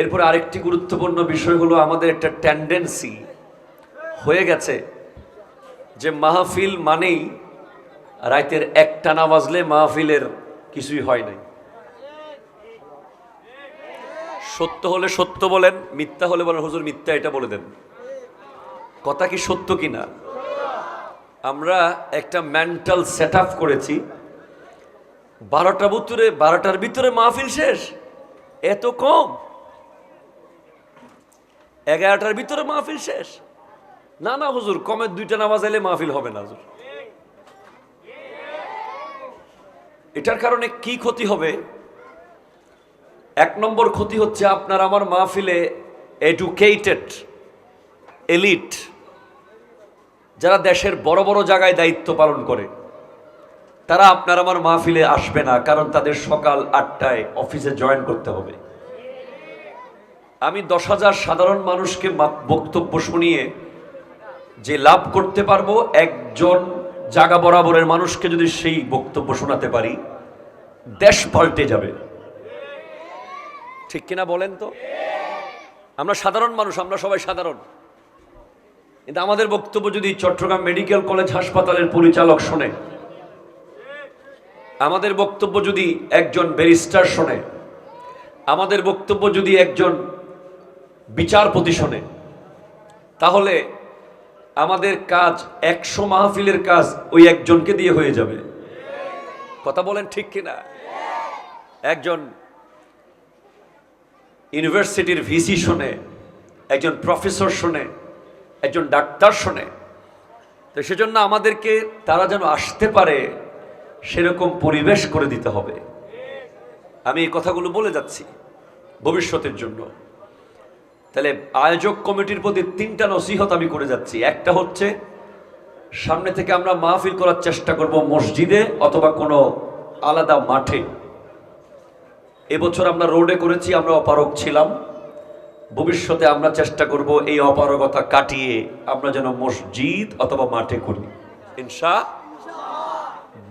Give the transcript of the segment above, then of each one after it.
এরপর আরেকটি গুরুত্বপূর্ণ বিষয় হলো আমাদের একটা টেন্ডেন্সি হয়ে গেছে যে মাহফিল মানেই রাতের একটা না বাজলে মাহফিলের কিছুই হয় নাই। সত্য হলে সত্য বলেন, মিথ্যা হলে বলেন, হুজুর মিথ্যা এটা বলে দেন। কথা কি সত্য কি না আমরা একটা মেন্টাল সেট করেছি, বারোটা ভিতরে, বারোটার ভিতরে মাহফিল শেষ, এত কম। এগারোটার ভিতরে মাহফিল শেষ। না না, হুজুর, কমের দুইটা নামাজ এলে মাহফিল হবে না, হুজুর। এটার কারণে কি ক্ষতি হবে? এক নম্বর ক্ষতি হচ্ছে আপনার আমার মাহফিলে এডুকেটেড এলিট যারা দেশের বড় বড় জায়গায় দায়িত্ব পালন করে, তারা আপনার আমার মাহফিলে আসবে না, কারণ তাদের সকাল আটটায় অফিসে জয়েন করতে হবে। আমি দশ হাজার সাধারণ মানুষকে বক্তব্য শুনিয়ে যে লাভ করতে পারব, একজন জাগা বরাবরের মানুষকে যদি সেই বক্তব্য শোনাতে পারি, দেশ পাল্টে যাবে। ঠিক কিনা বলেন তো? আমরা সাধারণ মানুষ, আমরা সবাই সাধারণ। কিন্তু আমাদের বক্তব্য যদি চট্টগ্রাম মেডিকেল কলেজ হাসপাতালের পরিচালক শোনে, আমাদের বক্তব্য যদি একজন ব্যারিস্টার শোনে, আমাদের বক্তব্য যদি একজন বিচারপতি শোনে তাহলে আমাদের কাজ একশো মাহফিলের কাজ ওই একজনকে দিয়ে হয়ে যাবে। কথা বলেন ঠিক কিনা? একজন ইউনিভার্সিটির ভিসি শোনে, একজন প্রফেসর শোনে, একজন ডাক্তার শোনে। তো সেজন্য আমাদেরকে তারা যেন আসতে পারে, সেরকম পরিবেশ করে দিতে হবে। আমি এই কথাগুলো বলে যাচ্ছি ভবিষ্যতের জন্য। তাহলে আয়োজক কমিটির প্রতি তিনটা নসিহত আমি করে যাচ্ছি। একটা হচ্ছে, সামনে থেকে আমরা মাহফিল করার চেষ্টা করব মসজিদে অথবা কোনো আলাদা মাঠে। এবছর আমরা রোডে করেছি, আমরা অপারক ছিলাম। ভবিষ্যতে আমরা চেষ্টা করব এই অপারগতা কাটিয়ে আমরা যেন মসজিদ অথবা মাঠে করি। ইনশা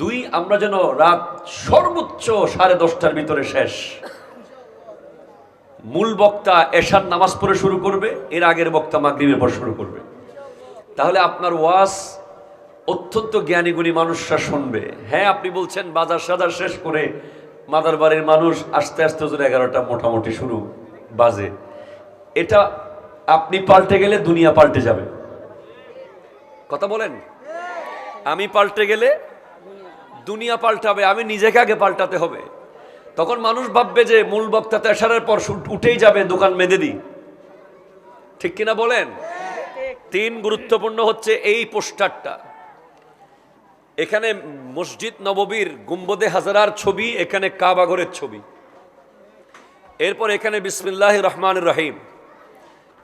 দুই, আমরা যেন রাত সর্বোচ্চ সাড়ে দশটার ভিতরে শেষ। মূল বক্তা এশার নামাজ পড়ে শুরু করবে, এর আগের বক্তা মাগরিবের পর শুরু করবে। তাহলে আপনার ওয়াজ অত্যন্ত জ্ঞানীগুণী মানুষরা শুনবে। হ্যাঁ আপনি বলছেন বাজার সাজার শেষ করে মাদার বাড়ির মানুষ আস্তে আস্তে হুজুর এগারোটা মোটামুটি শুরু বাজে। এটা আপনি পাল্টে গেলে দুনিয়া পাল্টে যাবে। কথা বলেন? আমি পাল্টে গেলে দুনিয়া পাল্টাবে, আমি নিজেকে আগে পাল্টাতে হবে। তখন মানুষ ভাববে যে মূল বক্তা তেসারের পর উঠেই যাবে দোকান মেঁধে দিই। ঠিক কিনা বলেন? তিন গুরুত্বপূর্ণ হচ্ছে এই পোস্টারটা। এখানে মসজিদ নববীর গুম্বদে হাজারার ছবি, এখানে কাবাগরের ছবি। এরপর এখানে বিসমিল্লাহ রহমান রহিম।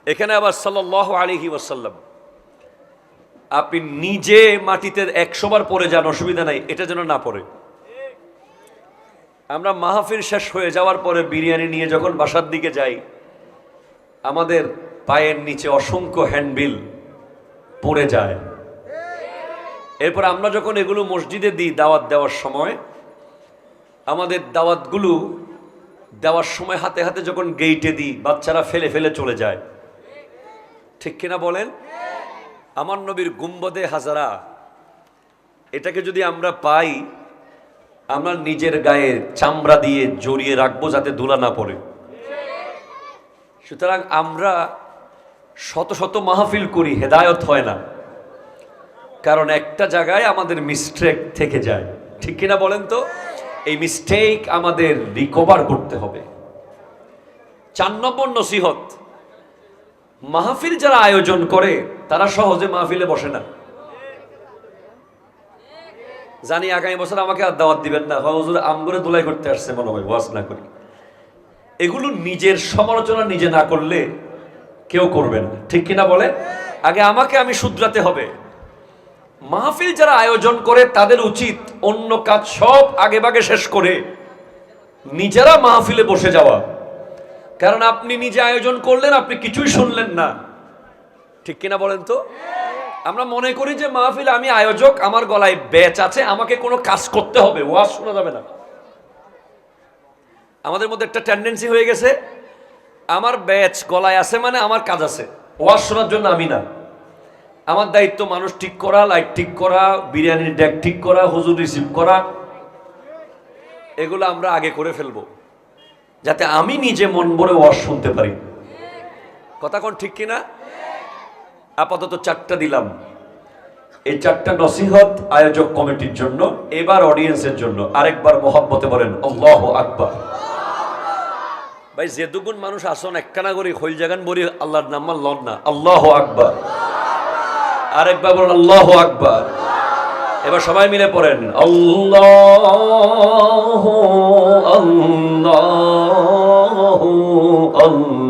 এখানে আবার সাল্লাহ আলিহি ওয়াসাল্লাম। আপনি নিজে মাটিতে একশোবার পরে যান, অসুবিধা নাই, এটা যেন না পড়ে। আমরা মাহফিল শেষ হয়ে যাওয়ার পরে বিরিয়ানি নিয়ে যখন বাসার দিকে যাই, আমাদের পায়ের নিচে অসংখ্য হ্যান্ডবিল পড়ে যায়। এরপর আমরা যখন এগুলো মসজিদে দিই দাওয়াত দেওয়ার সময়, আমাদের দাওয়াতগুলো দেওয়ার সময় হাতে হাতে যখন গেইটে দিই, বাচ্চারা ফেলে ফেলে চলে যায়। ঠিক কিনা বলেন? আমার নবীর গুম্বদে হাজারা, এটাকে যদি আমরা পাই আমরা নিজের গায়ের চামড়া দিয়ে জড়িয়ে রাখব যাতে ধুলা না পড়ে। সুতরাং আমরা শত শত মাহফিল করি, হেদায়ত হয় না। কারণ একটা জায়গায় আমাদের মিস্টেক থেকে যায়। ঠিক কিনা বলেন তো? এই মিস্টেক আমাদের রিকভার করতে হবে। চার নম্বর নসিহত, মাহফিল যারা আয়োজন করে, তারা সহজে মাহফিলে বসে না। জানি আগামী বছর আমাকে আর দাওয়াত দিবেন না। হয়, হুজুর আমগরে দোলাই করতে আসছে মনে হয়, ওয়াজ না করি। এগুলো নিজের সমালোচনা নিজে না করলে কেউ করবে না। ঠিক কিনা বলে? আগে আমাকে আমি শুধরাতে হবে। মাহফিল যারা আয়োজন করে, তাদের উচিত অন্য কাজ সব আগে বাগে শেষ করে নিজেরা মাহফিলে বসে যাওয়া। কারণ আপনি নিজে আয়োজন করলেন, আপনি কিছুই শুনলেন না। ঠিক কিনা বলেন তো? আমরা মনে করি যে মাহফিল আমি আয়োজক, আমার গলায় ব্যাচ আছে, আমাকে কোনো কাজ করতে হবে, ওয়াজ শোনা যাবে না। আমাদের মধ্যে একটা টেন্ডেন্সি হয়ে গেছে, আমার ব্যাচ গলায় আছে মানে আমার কাজ আছে, ওয়াজ শোনার জন্য আমি না। আমার দায়িত্ব মানুষ ঠিক করা লাইট ঠিক করা, বিরিয়ানির ডেক ঠিক করা, হুজুর রিসিভ করা, এগুলো আমরা আগে করে ফেলব, যাতে আমি নিজে মন ভরে ওয়াজ শুনতে পারি। কথা কোন ঠিক কিনা? আপাতত চারটা দিলাম। এই চারটা নসিহত আয়োজক কমিটির জন্য, এবার অডিয়েন্সের জন্য। আরেকবার মোহাব্বতে বলেন, আল্লাহ আকবার। ভাই যে দুগুণ মানুষ আসন একখানা করি, খৈল জাগান বলি আল্লাহর নাম লন না। আল্লাহ আকবার। আরেকবার বলেন, আল্লাহ আকবার। এবার সবাই মিলে পড়েন, আল্লাহ আল্লাহ আল্লাহ।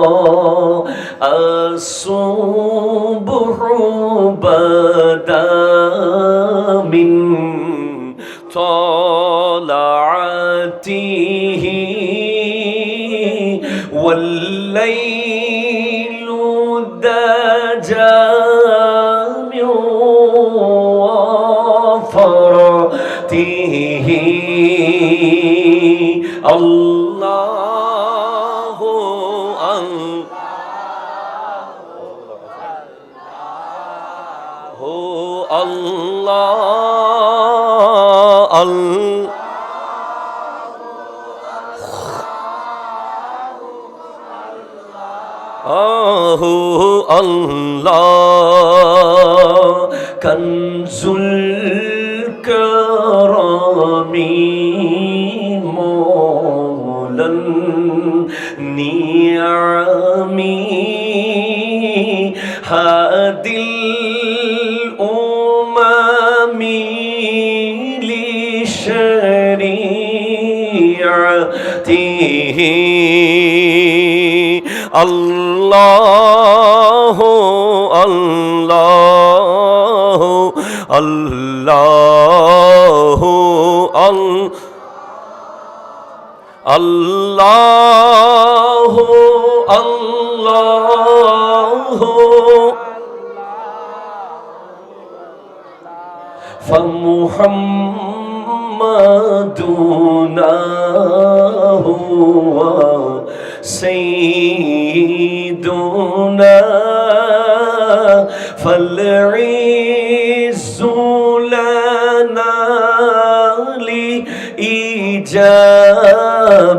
دجى من وفرته الله أن هو الله الله كنز الكرم مولى النعم هادي الأمم لشريعته. الله الله الله الله فمحمدنا هو سيدنا فالعز لإجابته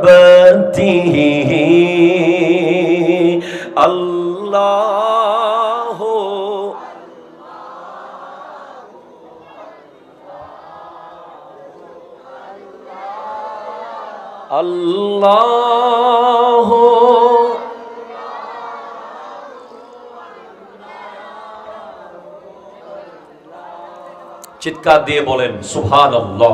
الله আল্লাহ চিৎকার দিয়ে বলেন সুহান আল্লাহ